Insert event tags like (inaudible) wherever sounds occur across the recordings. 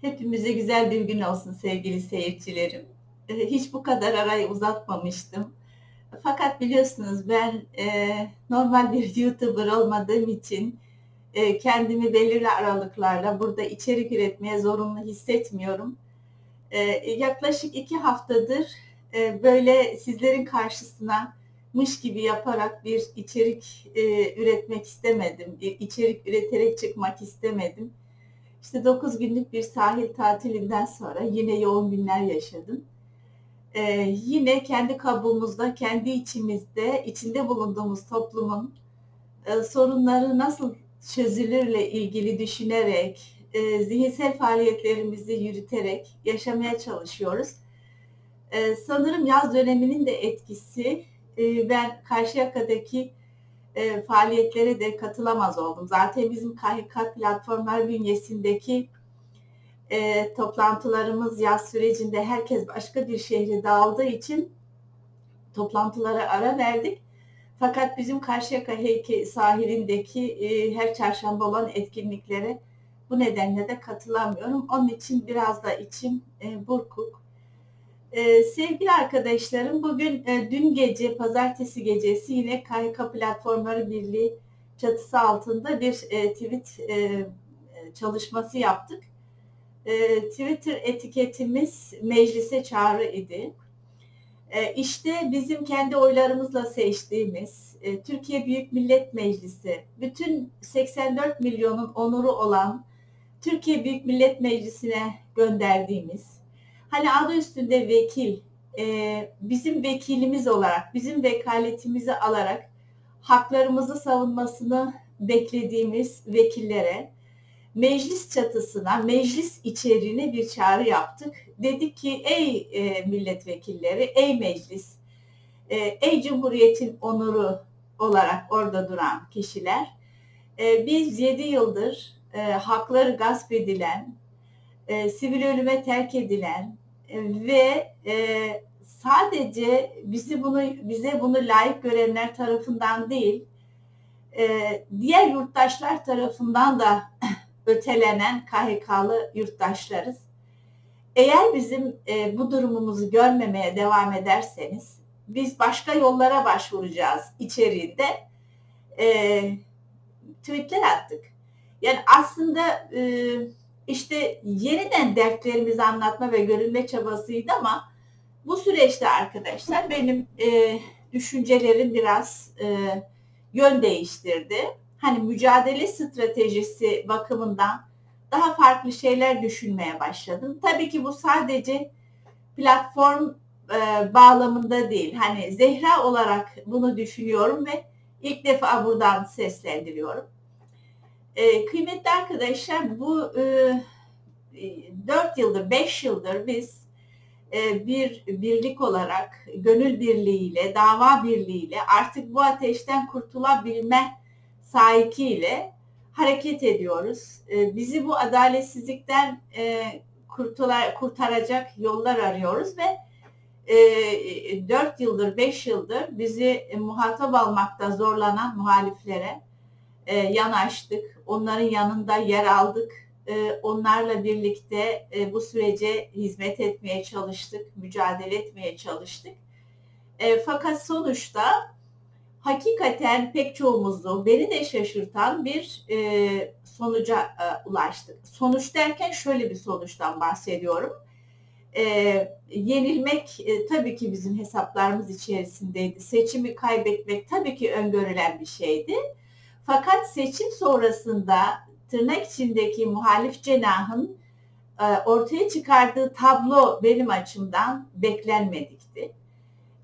Hepimize güzel bir gün olsun sevgili seyircilerim. Eee, hiç bu kadar arayı uzatmamıştım. Fakat biliyorsunuz ben, eee, normal bir YouTuber olmadığım için, eee, kendimi belirli aralıklarla burada içerik üretmeye zorunlu hissetmiyorum. Eee, yaklaşık 2 haftadır, eee, böyle sizlerin karşısına mış gibi yaparak bir içerik, eee, üretmek istemedim. İ içerik üreterek çıkmak istemedim. İşte 9 günlük bir sahil tatilinden sonra yine yoğun günler yaşadım. Eee, yine kendi kabuğumuzda, kendi içimizde, içinde bulunduğumuz toplumun, eee, sorunları nasıl çözülürle ilgili düşünerek, eee, zihinsel faaliyetlerimizi yürüterek yaşamaya çalışıyoruz. Eee, sanırım yaz döneminin de etkisi, eee, ben Karşıyaka'daki, eee, faaliyetlere de katılamaz oldum. Zaten bizim KHK platformlar bünyesindeki, eee, toplantılarımız yaz sürecinde herkes başka bir şehre dağıldığı için toplantılara ara verdik. Fakat bizim Karşıyaka Heyke sahilindeki, eee, her çarşamba olan etkinliklere bu nedenle de katılamıyorum. Onun için biraz da içim, eee, burkuk. Eee, sevgili arkadaşlarım, bugün, eee, dün gece, pazartesi gecesi yine KHK Platformları Birliği çatısı altında bir, eee, tweet, eee, çalışması yaptık. Eee, Twitter etiketimiz meclise çağrı idi. Eee, işte bizim kendi oylarımızla seçtiğimiz, eee, Türkiye Büyük Millet Meclisi, bütün 84 milyonun onuru olan Türkiye Büyük Millet Meclisi'ne gönderdiğimiz, hani adı üstünde vekil, eee, bizim vekilimiz olarak, bizim vekaletimizi alarak haklarımızı savunmasını beklediğimiz vekillere meclis çatısına, meclis içeriğine bir çağrı yaptık. Dedik ki ey, eee, milletvekilleri, ey meclis, eee, ey Cumhuriyet'in onuru olarak orada duran kişiler, eee, biz 7 yıldır, eee, hakları gasp edilen, eee, sivil ölüme terk edilen, eee, ve, eee, sadece bizi bunu bize bunu layık görenler tarafından değil, eee, diğer yurttaşlar tarafından da (clears throat) ötelenen KHK'lı yurttaşlarız. Eğer bizim, eee, bu durumumuzu görmemeye devam ederseniz biz başka yollara başvuracağız içeriğinde, eee, tweet'ler attık. Yani aslında, ııı, işte yeniden dertlerimizi anlatma ve görünme çabasıydı ama bu süreçte arkadaşlar benim, eee, düşüncelerim biraz, eee, yön değiştirdi. Hani mücadele stratejisi bakımından daha farklı şeyler düşünmeye başladım. Tabii ki bu sadece platform, eee, bağlamında değil. Hani Zehra olarak bunu düşünüyorum ve ilk defa buradan seslendiriyorum. Eee, kıymetli arkadaşlar bu, iii, 4 yıldır, 5 yıldır biz, eee, bir birlik olarak gönül birliğiyle, dava birliğiyle artık bu ateşten kurtulabilme sahikiyle hareket ediyoruz. Eee, bizi bu adaletsizlikten, eee, kurtula kurtaracak yollar arıyoruz ve, eee, 4 yıldır, 5 yıldır bizi muhatap almakta zorlanan muhaliflere, eee, yanaştık. Onların yanında yer aldık. Eee, onlarla birlikte, eee, bu sürece hizmet etmeye çalıştık, mücadele etmeye çalıştık. Eee, fakat sonuçta hakikaten pek çoğumuzu, beni de şaşırtan bir, eee, sonuca, ulaştık. Sonuç derken şöyle bir sonuçtan bahsediyorum. Yenilmek, tabii ki bizim hesaplarımız içerisindeydi. Seçimi kaybetmek tabii ki öngörülen bir şeydi. Fakat seçim sonrasında tırnak içindeki muhalif cenahın, eee, ortaya çıkardığı tablo benim açımdan beklenmedikti.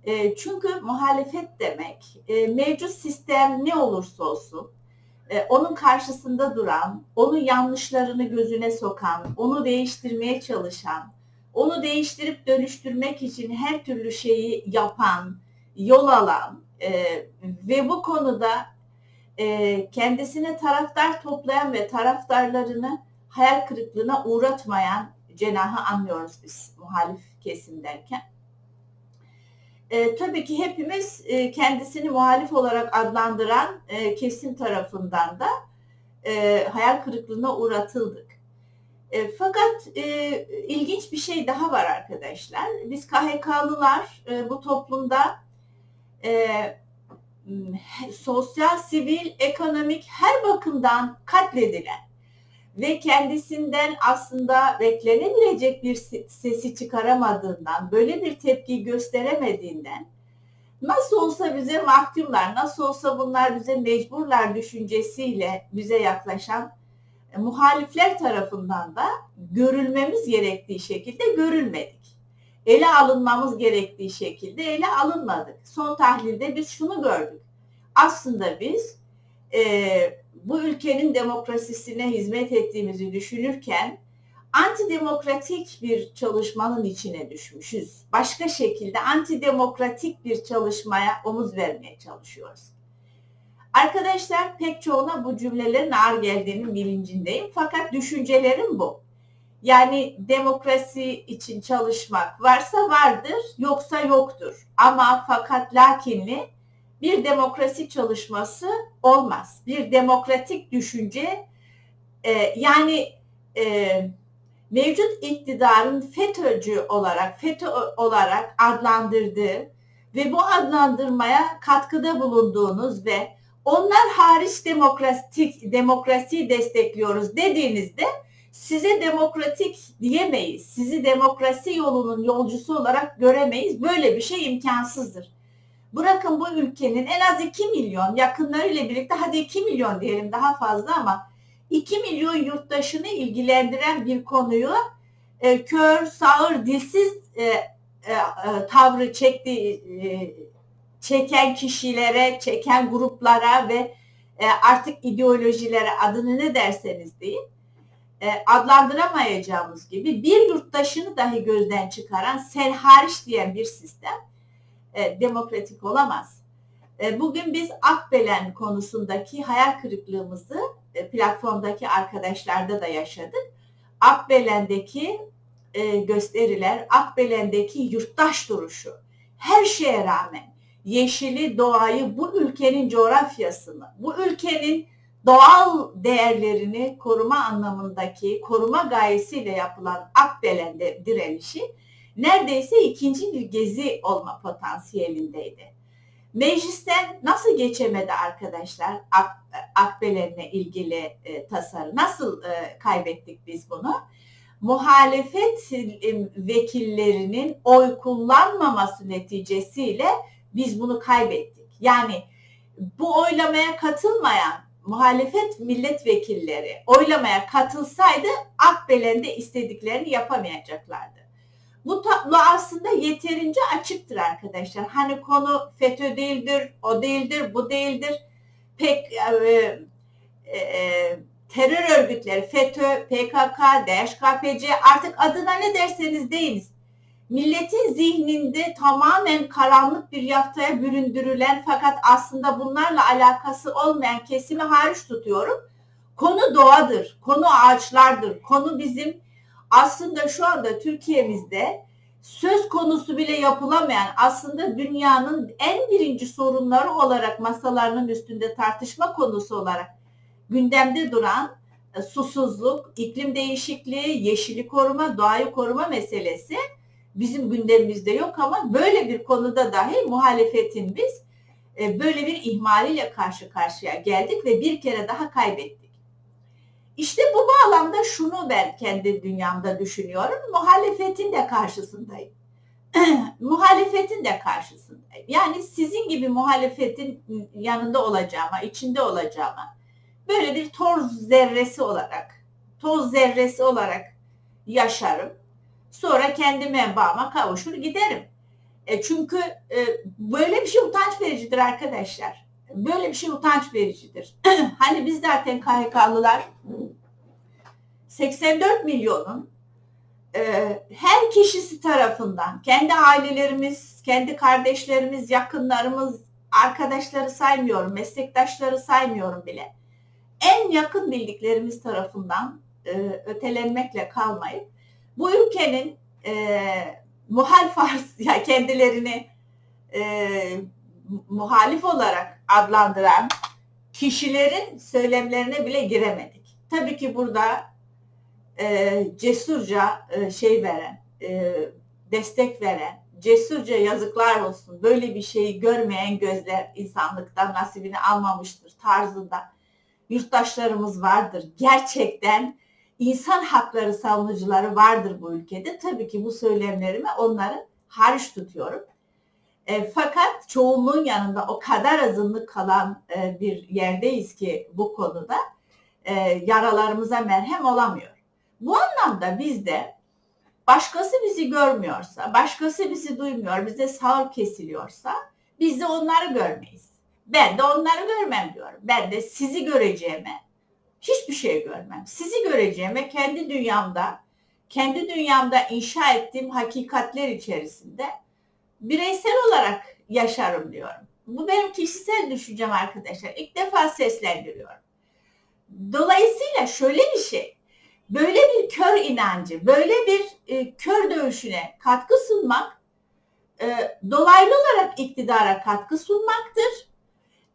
Eee, çünkü muhalefet demek, eee, mevcut sistem ne olursa olsun, eee, onun karşısında duran, onun yanlışlarını gözüne sokan, onu değiştirmeye çalışan, onu değiştirip dönüştürmek için her türlü şeyi yapan, yol alan, eee, ve bu konuda, eee, kendisine taraftar toplayan ve taraftarlarını hayal kırıklığına uğratmayan cenahı anlıyoruz biz muhalif kesim derken. Eee, tabii ki hepimiz, eee, kendisini muhalif olarak adlandıran, eee, kesim tarafından da, eee, hayal kırıklığına uğratıldık. E, fakat e, ilginç bir şey daha var arkadaşlar. Biz KHK'lılar e, bu toplumda e, sosyal, sivil, ekonomik her bakımdan katledilen ve kendisinden aslında beklenebilecek bir sesi çıkaramadığından, böyle bir tepki gösteremediğinden nasıl olsa bize mahkumlar, nasıl olsa bunlar bize mecburlar düşüncesiyle bize yaklaşan e, muhalifler tarafından da görülmemiz gerektiği şekilde görülmedik. Ele alınmamız gerektiği şekilde ele alınmadık. Son tahlilde biz şunu gördük. Aslında biz e, bu ülkenin demokrasisine hizmet ettiğimizi düşünürken antidemokratik bir çalışmanın içine düşmüşüz. Başka şekilde antidemokratik bir çalışmaya omuz vermeye çalışıyoruz. Arkadaşlar pek çoğuna bu cümlelerin ağır geldiğinin bilincindeyim. Fakat düşüncelerim bu. Yani demokrasi için çalışmak varsa vardır, yoksa yoktur. Ama fakat lakinli bir demokrasi çalışması olmaz. Bir demokratik düşünce e, yani e, mevcut iktidarın FETÖ'cü olarak, FETÖ olarak adlandırdığı ve bu adlandırmaya katkıda bulunduğunuz ve onlar hariç demokratik demokrasiyi destekliyoruz dediğinizde size demokratik diyemeyiz. Sizi demokrasi yolunun yolcusu olarak göremeyiz. Böyle bir şey imkansızdır. Bırakın bu ülkenin en az 2 milyon yakınlarıyla birlikte hadi 2 milyon diyelim daha fazla ama 2 milyon yurttaşını ilgilendiren bir konuyu e, kör, sağır, dilsiz e, e, e, tavrı çekti, e, çeken kişilere, çeken gruplara ve e, artık ideolojilere adını ne derseniz deyin adlandıramayacağımız gibi bir yurttaşını dahi gözden çıkaran sen diyen bir sistem e, demokratik olamaz. E, bugün biz Akbelen konusundaki hayal kırıklığımızı e, platformdaki arkadaşlarda da yaşadık. Akbelen'deki e, gösteriler, Akbelen'deki yurttaş duruşu, her şeye rağmen yeşili, doğayı, bu ülkenin coğrafyasını, bu ülkenin doğal değerlerini koruma anlamındaki koruma gayesiyle yapılan Akbelen'de direnişi neredeyse ikinci bir gezi olma potansiyelindeydi. Meclisten nasıl geçemedi arkadaşlar Ak, Akbelen'le ilgili e, tasarı? Nasıl e, kaybettik biz bunu? Muhalefet e, vekillerinin oy kullanmaması neticesiyle biz bunu kaybettik. Yani bu oylamaya katılmayan muhalefet milletvekilleri oylamaya katılsaydı Akbelen'de istediklerini yapamayacaklardı. Bu tablo aslında yeterince açıktır arkadaşlar. Hani konu FETÖ değildir, o değildir, bu değildir. Pek e, e, e terör örgütleri FETÖ, PKK, DHKPC artık adına ne derseniz deyiniz. Milletin zihninde tamamen karanlık bir yaftaya büründürülen fakat aslında bunlarla alakası olmayan kesimi hariç tutuyorum. Konu doğadır, konu ağaçlardır, konu bizim aslında şu anda Türkiye'mizde söz konusu bile yapılamayan aslında dünyanın en birinci sorunları olarak masalarının üstünde tartışma konusu olarak gündemde duran e, susuzluk, iklim değişikliği, yeşili koruma, doğayı koruma meselesi bizim gündemimizde yok ama böyle bir konuda dahi muhalefetin biz e, böyle bir ihmaliyle karşı karşıya geldik ve bir kere daha kaybettik. İşte bu bağlamda şunu ben kendi dünyamda düşünüyorum. Muhalefetin de karşısındayım. (clears throat) muhalefetin de karşısındayım. Yani sizin gibi muhalefetin yanında olacağıma, içinde olacağıma böyle bir toz zerresi olarak, toz zerresi olarak yaşarım. Sonra kendi menbaıma kavuşur giderim. E çünkü e, böyle bir şey utanç vericidir arkadaşlar. Böyle bir şey utanç vericidir. (clears throat) hani biz zaten KHK'lılar 84 milyonun e, her kişisi tarafından kendi ailelerimiz, kendi kardeşlerimiz, yakınlarımız, arkadaşları saymıyorum, meslektaşları saymıyorum bile. En yakın bildiklerimiz tarafından e, ötelenmekle kalmayıp bu ülkenin e, muhalif (laughs) yani kendilerini e, muhalif olarak adlandıran kişilerin söylemlerine bile giremedik. Tabii ki burada e, cesurca e, şey veren, e, destek veren, cesurca yazıklar olsun böyle bir şeyi görmeyen gözler insanlıktan nasibini almamıştır tarzında yurttaşlarımız vardır. Gerçekten insan hakları savunucuları vardır bu ülkede. Tabii ki bu söylemlerimi onları hariç tutuyorum. E, fakat çoğunluğun yanında o kadar azınlık kalan e, bir yerdeyiz ki bu konuda e, yaralarımıza merhem olamıyor. Bu anlamda biz de başkası bizi görmüyorsa, başkası bizi duymuyor, bize sağır kesiliyorsa biz de onları görmeyiz. Ben de onları görmem diyorum. Ben de sizi göreceğime hiçbir şey görmem. Sizi göreceğime kendi dünyamda, kendi dünyamda inşa ettiğim hakikatler içerisinde bireysel olarak yaşarım diyorum. Bu benim kişisel düşüncem arkadaşlar. İlk defa seslendiriyorum. Dolayısıyla şöyle bir şey, böyle bir kör inancı, böyle bir e, kör dövüşüne katkı sunmak e, dolaylı olarak iktidara katkı sunmaktır.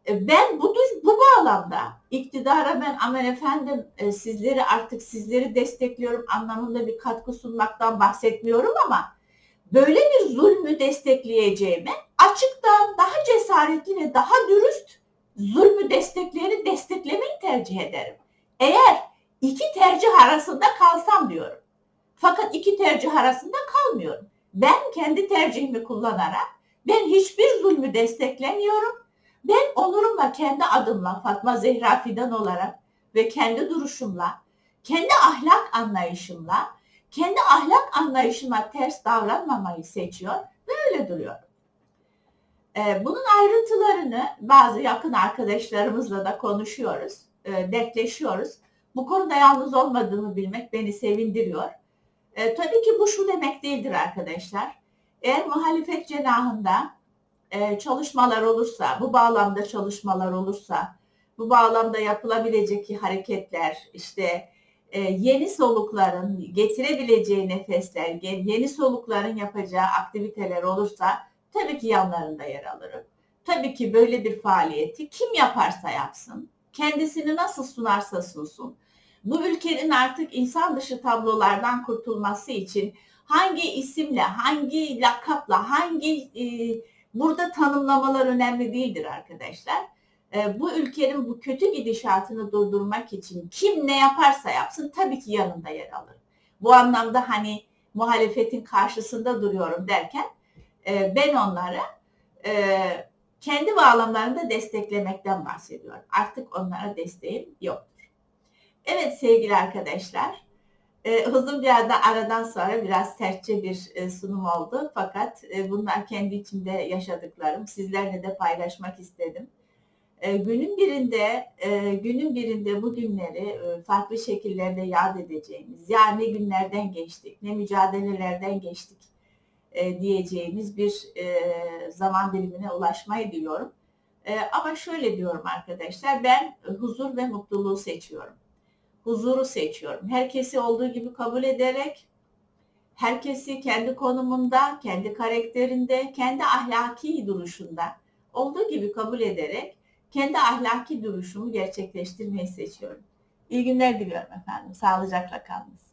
E, ben bu, bu bağlamda iktidara ben aman efendim e, sizleri artık sizleri destekliyorum anlamında bir katkı sunmaktan bahsetmiyorum ama böyle bir zulmü destekleyeceğime açıktan daha cesaretli ve daha dürüst zulmü destekleyeni desteklemeyi tercih ederim. Eğer iki tercih arasında kalsam diyorum. Fakat iki tercih arasında kalmıyorum. Ben kendi tercihimi kullanarak ben hiçbir zulmü desteklemiyorum. Ben onurumla, kendi adımla Fatma Zehra Fidan olarak ve kendi duruşumla, kendi ahlak anlayışımla, kendi ahlak anlayışıma ters davranmamayı seçiyor ve öyle duruyorum. Ee, bunun ayrıntılarını bazı yakın arkadaşlarımızla da konuşuyoruz, e, dertleşiyoruz. Bu konuda yalnız olmadığımı bilmek beni sevindiriyor. E, tabii ki bu şu demek değildir arkadaşlar. Eğer muhalefet cenahında e, çalışmalar olursa, bu bağlamda çalışmalar olursa, bu bağlamda yapılabilecek hareketler, işte e, yeni solukların getirebileceği nefesler, yeni solukların yapacağı aktiviteler olursa tabii ki yanlarında yer alırım. Tabii ki böyle bir faaliyeti kim yaparsa yapsın, kendisini nasıl sunarsa sunsun, bu ülkenin artık insan dışı tablolardan kurtulması için hangi isimle, hangi lakapla, hangi e, burada tanımlamalar önemli değildir arkadaşlar. E, bu ülkenin bu kötü gidişatını durdurmak için kim ne yaparsa yapsın tabii ki yanında yer alır. Bu anlamda hani muhalefetin karşısında duruyorum derken e, ben onları e, kendi bağlamlarında desteklemekten bahsediyorum. Artık onlara desteğim yok. Evet sevgili arkadaşlar, e, uzun bir arada aradan sonra biraz sertçe bir e, sunum oldu. Fakat e, bunlar kendi içimde yaşadıklarım. Sizlerle de paylaşmak istedim. E, günün birinde, e, günün birinde bu günleri e, farklı şekillerde yad edeceğimiz, yani ne günlerden geçtik, ne mücadelelerden geçtik e, diyeceğimiz bir e, zaman dilimine ulaşmayı diliyorum. E, ama şöyle diyorum arkadaşlar, ben huzur ve mutluluğu seçiyorum huzuru seçiyorum. Herkesi olduğu gibi kabul ederek, herkesi kendi konumunda, kendi karakterinde, kendi ahlaki duruşunda olduğu gibi kabul ederek kendi ahlaki duruşumu gerçekleştirmeyi seçiyorum. İyi günler diliyorum efendim. Sağlıcakla kalınız.